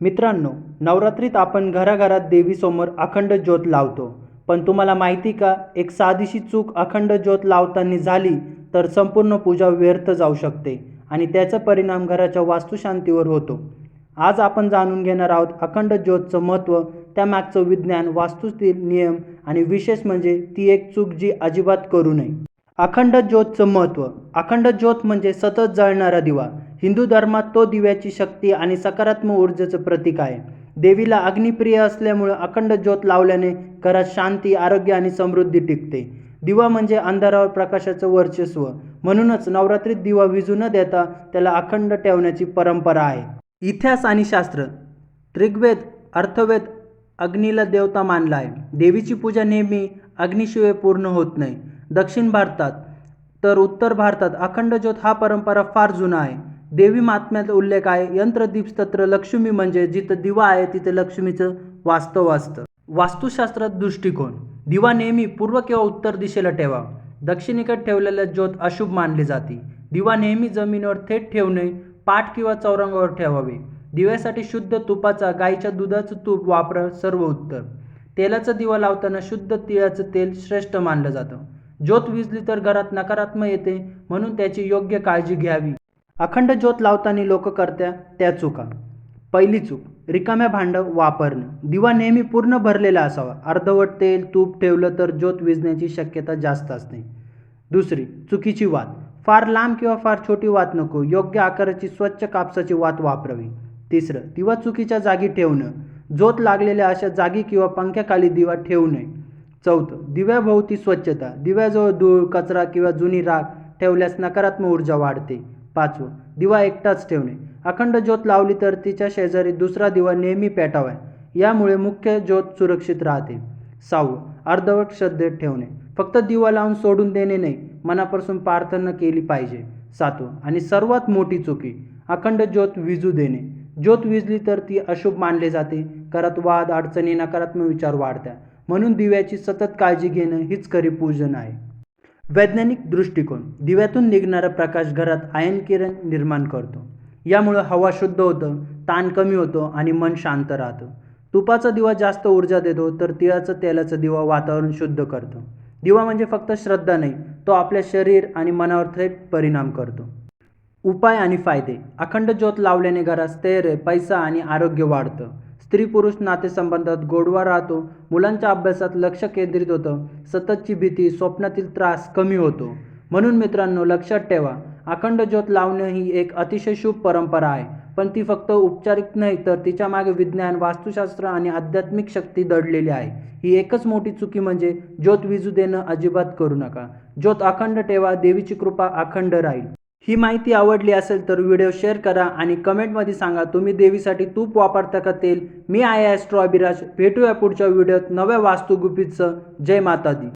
मित्रांनो नवरात्रीत आपण घराघरात देवीसमोर अखंड ज्योत लावतो. पण तुम्हाला माहिती का एक साधीशी चूक अखंड ज्योत लावताना झाली तर संपूर्ण पूजा व्यर्थ जाऊ शकते आणि त्याचा परिणाम घराच्या वास्तुशांतीवर होतो. आज आपण जाणून घेणार आहोत अखंड ज्योतचं महत्त्व त्यामागचं विज्ञान वास्तुतील नियम आणि विशेष म्हणजे ती एक चूक जी अजिबात करू नये. अखंड ज्योतचं महत्त्व. अखंड ज्योत म्हणजे सतत जळणारा दिवा. हिंदू धर्मात तो दिव्याची शक्ती आणि सकारात्मक ऊर्जेचं प्रतीक आहे. देवीला अग्निप्रिय असल्यामुळे अखंड ज्योत लावल्याने घरात शांती आरोग्य आणि समृद्धी टिकते. दिवा म्हणजे अंधारावर प्रकाशाचं वर्चस्व. म्हणूनच नवरात्रीत दिवा विजू न देता त्याला अखंड ठेवण्याची परंपरा आहे. इतिहास आणि शास्त्र. ऋग्वेद अर्थवेद अग्नीला देवता मानला आहे. देवीची पूजा नेहमी अग्निशिवाय पूर्ण होत नाही. दक्षिण भारतात तर उत्तर भारतात अखंड ज्योत हा परंपरा फार जुना आहे. देवी महात्म्याचा उल्लेख आहे. यंत्रदीपस्तत्र लक्ष्मी म्हणजे जिथं दिवा आहे तिथे लक्ष्मीचं वास्तव असतं. वास्तुशास्त्रात दृष्टिकोन. दिवा नेहमी पूर्व किंवा उत्तर दिशेला ठेवा दक्षिणेकडे ठेवलेल्या ज्योत अशुभ मानली जाते. दिवा नेहमी जमिनीवर थेट ठेवणे पाठ किंवा चौरंगावर ठेवावे. दिव्यासाठी शुद्ध तुपाचा गाईच्या दुधाचं तूप वापर सर्व उत्तर. तेलाचा दिवा लावताना शुद्ध तिळाचं तेल श्रेष्ठ मानलं जातं. ज्योत विजली तर घरात नकारात्मक येते म्हणून त्याची योग्य काळजी घ्यावी. अखंड ज्योत लावताना लोक करत्या त्या चुका. पहिली चूक रिकाम्या भांडं वापरणं. दिवा नेहमी पूर्ण भरलेला असावा. अर्धवट तेल तूप ठेवलं तर ज्योत विजण्याची शक्यता जास्त असते. दुसरी चुकीची वात. फार लांब किंवा फार छोटी वात नको. योग्य आकाराची स्वच्छ कापसाची वात वापरावी. तिसरं दिवा चुकीच्या जागी ठेवणं. ज्योत लागलेल्या अशा जागी किंवा पंख्याखाली दिवा ठेवू नये. चौथं दिव्याभोवती स्वच्छता. दिव्याजवळ धूळ कचरा किंवा जुनी राख ठेवल्यास नकारात्मक ऊर्जा वाढते. पाचवं. दिवा एकटाच ठेवणे. अखंड ज्योत लावली तर तिच्या शेजारी दुसरा दिवा नेहमी पेटावा. यामुळे मुख्य ज्योत सुरक्षित राहते. सहावं. अर्धवट श्रद्धेत ठेवणे. फक्त दिवा लावून सोडून देणे नाही मनापासून प्रार्थना केली पाहिजे. सातवं. आणि सर्वात मोठी चुकी अखंड ज्योत विजू देणे. ज्योत विजली तर ती अशुभ मानले जाते. घरात वाद अडचणी नकारात्मक विचार वाढत्या म्हणून दिव्याची सतत काळजी घेणं हीच खरी पूजन आहे. वैज्ञानिक दृष्टिकोन. दिव्यातून निघणारा प्रकाश घरात आयन किरण निर्माण करतो. यामुळं हवा शुद्ध होतं ताण कमी होतो आणि मन शांत राहतं. तुपाचा दिवा जास्त ऊर्जा देतो तर तिळाचं तेलाचं दिवा वातावरण शुद्ध करतं. दिवा म्हणजे फक्त श्रद्धा नाही तो आपल्या शरीर आणि मनावर थेट परिणाम करतो. उपाय आणि फायदे. अखंड ज्योत लावल्याने घरात स्थैर्य पैसा आणि आरोग्य वाढतं. स्त्री पुरुष नातेसंबंधात गोडवा राहतो मुलांच्या अभ्यासात लक्ष केंद्रित होतं सततची भीती स्वप्नातील त्रास कमी होतो. म्हणून मित्रांनो लक्षात ठेवा अखंड ज्योत लावणं ही एक अतिशय शुभ परंपरा आहे. पण ती फक्त उपचारिक नाही तर तिच्यामागे विज्ञान वास्तुशास्त्र आणि आध्यात्मिक शक्ती दडलेली आहे. ही एकच मोठी चुकी म्हणजे ज्योत विजू देणं अजिबात करू नका. ज्योत अखंड ठेवा देवीची कृपा अखंड राहील. ही माहिती आवडली असेल तर व्हिडिओ शेअर करा आणि कमेंटमध्ये सांगा तुम्ही देवीसाठी तूप वापरता का तेल? मी आहे ॲस्ट्रो अभिराज भेटूया पुढच्या व्हिडिओत नव्या वास्तुगुपीचं जय माता दी